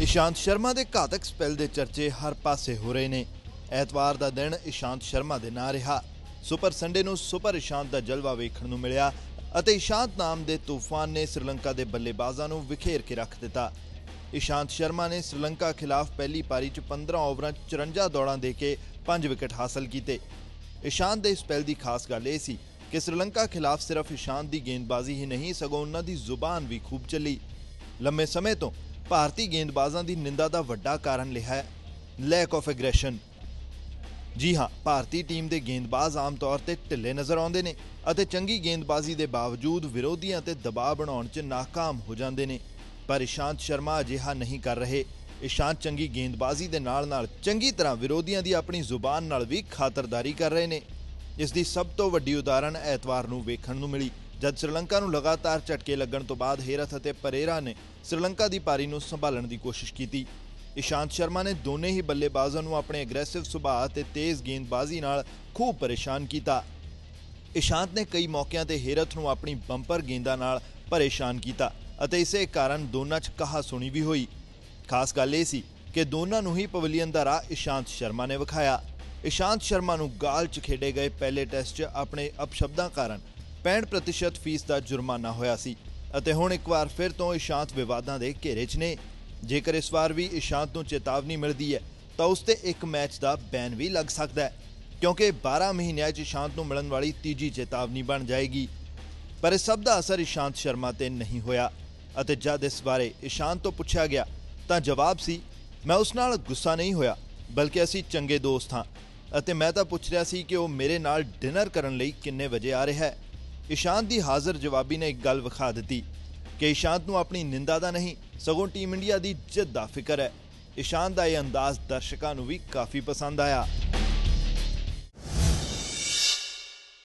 ਇਸ਼ਾਂਤ ਸ਼ਰਮਾ ਦੇ ਘਾਤਕ ਸਪੈਲ ਦੇ ਚਰਚੇ ਹਰ ਪਾਸੇ ਹੋ ਰਹੇ ਨੇ। ਐਤਵਾਰ ਦਾ ਦਿਨ ਇਸ਼ਾਂਤ ਸ਼ਰਮਾ ਦੇ ਨਾਂ ਰਿਹਾ। ਸੁਪਰ ਸੰਡੇ ਨੂੰ ਸੁਪਰ ਇਸ਼ਾਂਤ ਦਾ ਜਲਵਾ ਵੇਖਣ ਨੂੰ ਮਿਲਿਆ ਅਤੇ ਇਸ਼ਾਂਤ ਨਾਮ ਦੇ ਤੂਫਾਨ ਨੇ ਸ੍ਰੀਲੰਕਾ ਦੇ ਬੱਲੇਬਾਜ਼ਾਂ ਨੂੰ ਵਿਖੇਰ ਕੇ ਰੱਖ ਦਿੱਤਾ। ਇਸ਼ਾਂਤ ਸ਼ਰਮਾ ਨੇ ਸ੍ਰੀਲੰਕਾ ਖਿਲਾਫ ਪਹਿਲੀ ਪਾਰੀ 'ਚ 15 ਓਵਰਾਂ 'ਚ 54 ਦੌੜਾਂ ਦੇ ਕੇ 5 ਵਿਕਟ ਹਾਸਲ ਕੀਤੇ। ਇਸ਼ਾਂਤ ਦੇ ਸਪੈਲ ਦੀ ਖਾਸ ਗੱਲ ਇਹ ਸੀ ਕਿ ਸ੍ਰੀਲੰਕਾ ਖਿਲਾਫ ਸਿਰਫ ਇਸ਼ਾਂਤ ਦੀ ਗੇਂਦਬਾਜ਼ੀ ਹੀ ਨਹੀਂ, ਸਗੋਂ ਉਹਨਾਂ ਦੀ ਜ਼ੁਬਾਨ ਵੀ ਖੂਬ ਚੱਲੀ। ਲੰਮੇ ਸਮੇਂ ਤੋਂ ਭਾਰਤੀ ਗੇਂਦਬਾਜ਼ਾਂ ਦੀ ਨਿੰਦਾ ਦਾ ਵੱਡਾ ਕਾਰਨ ਲਿਹਾ ਹੈ ਲੈਕ ਆਫ ਐਗਰੈਸ਼ਨ ਜੀ ਹਾਂ, ਭਾਰਤੀ ਟੀਮ ਦੇ ਗੇਂਦਬਾਜ਼ ਆਮ ਤੌਰ ਤੇ ਢਿੱਲੇ ਨਜ਼ਰ ਆਉਂਦੇ ਨੇ ਅਤੇ ਚੰਗੀ ਗੇਂਦਬਾਜ਼ੀ ਦੇ ਬਾਵਜੂਦ ਵਿਰੋਧੀਆਂ ਤੇ ਦਬਾਅ ਬਣਾਉਣ 'ਚ ناکਾਮ ਹੋ ਜਾਂਦੇ ਨੇ। ਪਰ ਇਸ਼ਾਂਤ ਸ਼ਰਮਾ ਅਜਿਹਾ ਨਹੀਂ ਕਰ ਰਹੇ। ਇਸ਼ਾਂਤ ਚੰਗੀ ਗੇਂਦਬਾਜ਼ੀ ਦੇ ਨਾਲ-ਨਾਲ ਚੰਗੀ ਤਰ੍ਹਾਂ ਵਿਰੋਧੀਆਂ ਦੀ ਆਪਣੀ ਜ਼ੁਬਾਨ ਨਾਲ ਵੀ ਖਾਤਰਦਾਰੀ ਕਰ ਰਹੇ ਨੇ। ਇਸ ਦੀ ਸਭ ਤੋਂ ਵੱਡੀ ਉਦਾਹਰਨ ਐਤਵਾਰ ਨੂੰ ਵੇਖਣ ਨੂੰ ਮਿਲੀ। ਜਦ ਸ੍ਰੀਲੰਕਾ ਨੂੰ ਲਗਾਤਾਰ ਝਟਕੇ ਲੱਗਣ ਤੋਂ ਬਾਅਦ ਹੇਰਥ ਅਤੇ ਪਰੇਰਾ ਨੇ ਸ੍ਰੀਲੰਕਾ ਦੀ ਪਾਰੀ ਨੂੰ ਸੰਭਾਲਣ ਦੀ ਕੋਸ਼ਿਸ਼ ਕੀਤੀ। ਇਸ਼ਾਂਤ ਸ਼ਰਮਾ ਨੇ ਦੋਨੇ ਹੀ ਬੱਲੇਬਾਜ਼ਾਂ ਨੂੰ ਆਪਣੇ ਐਗਰੈਸਿਵ ਸੁਭਾਅ ਤੇ ਤੇਜ਼ ਗੇਂਦਬਾਜ਼ੀ ਨਾਲ ਖੂਬ ਪਰੇਸ਼ਾਨ ਕੀਤਾ। ਇਸ਼ਾਂਤ ਨੇ ਕਈ ਮੌਕਿਆਂ ਤੇ ਹੇਰਥ ਨੂੰ ਆਪਣੀ ਬੰਪਰ ਗੇਂਦਾਂ ਨਾਲ ਪਰੇਸ਼ਾਨ ਕੀਤਾ ਅਤੇ ਇਸੇ ਕਾਰਨ ਦੋਨਾਂ 'ਚ ਕਹਾ ਸੁਣੀ ਵੀ ਹੋਈ। ਖਾਸ ਗੱਲ ਇਹ ਸੀ ਕਿ ਦੋਨਾਂ ਨੂੰ ਹੀ ਪਵਲੀਅਨ ਦਾ ਰਾਹ ਇਸ਼ਾਂਤ ਸ਼ਰਮਾ ਨੇ ਵਿਖਾਇਆ। ਇਸ਼ਾਂਤ ਸ਼ਰਮਾ ਨੂੰ ਗਾਲ 'ਚ ਖੇਡੇ ਗਏ ਪਹਿਲੇ ਟੈਸਟ 'ਚ ਆਪਣੇ ਅਪਸ਼ਬਦਾਂ ਕਾਰਨ 65% ਫੀਸ ਦਾ ਜੁਰਮਾਨਾ ਹੋਇਆ ਸੀ ਅਤੇ ਹੁਣ ਇੱਕ ਵਾਰ ਫਿਰ ਤੋਂ ਇਸ਼ਾਂਤ ਵਿਵਾਦਾਂ ਦੇ ਘੇਰੇ 'ਚ ਨੇ। ਜੇਕਰ ਇਸ ਵਾਰ ਵੀ ਇਸ਼ਾਂਤ ਨੂੰ ਚੇਤਾਵਨੀ ਮਿਲਦੀ ਹੈ, ਤਾਂ ਉਸ ਤੇ ਇੱਕ ਮੈਚ ਦਾ ਬੈਨ ਵੀ ਲੱਗ ਸਕਦਾ ਹੈ, ਕਿਉਂਕਿ 12 ਮਹੀਨਿਆਂ 'ਚ ਇਸ਼ਾਂਤ ਨੂੰ ਮਿਲਣ ਵਾਲੀ ਤੀਜੀ ਚੇਤਾਵਨੀ ਬਣ ਜਾਏਗੀ। ਪਰ ਇਸ ਸਭ ਦਾ ਅਸਰ ਇਸ਼ਾਂਤ ਸ਼ਰਮਾ ਤੇ ਨਹੀਂ ਹੋਇਆ ਅਤੇ ਜਦ ਇਸ ਬਾਰੇ ਇਸ਼ਾਂਤ ਤੋਂ ਪੁੱਛਿਆ ਗਿਆ, ਤਾਂ ਜਵਾਬ ਸੀ, ਮੈਂ ਉਸ ਨਾਲ ਗੁੱਸਾ ਨਹੀਂ ਹੋਇਆ, ਬਲਕਿ ਅਸੀਂ ਚੰਗੇ ਦੋਸਤ ਹਾਂ, ਅਤੇ ਮੈਂ ਤਾਂ ਪੁੱਛ ਰਿਹਾ ਸੀ ਕਿ ਉਹ ਮੇਰੇ ਨਾਲ ਡਿਨਰ ਕਰਨ ਲਈ ਕਿੰਨੇ ਵਜੇ ਆ ਰਿਹਾ ਹੈ। ਇਸ਼ਾਂਤ ਦੀ ਹਾਜ਼ਰ ਜਵਾਬੀ ਨੇ ਇੱਕ ਗੱਲ ਵਿਖਾ ਦਿੱਤੀ ਕਿ ਇਸ਼ਾਂਤ ਨੂੰ ਆਪਣੀ ਨਿੰਦਾ ਦਾ ਨਹੀਂ, ਸਗੋਂ ਟੀਮ ਇੰਡੀਆ ਦੀ ਜਿੱਤ ਦਾ ਫਿਕਰ ਹੈ। ਇਸ਼ਾਂਤ ਦਾ ਇਹ ਅੰਦਾਜ਼ ਦਰਸ਼ਕਾਂ ਨੂੰ ਵੀ ਕਾਫੀ ਪਸੰਦ ਆਇਆ।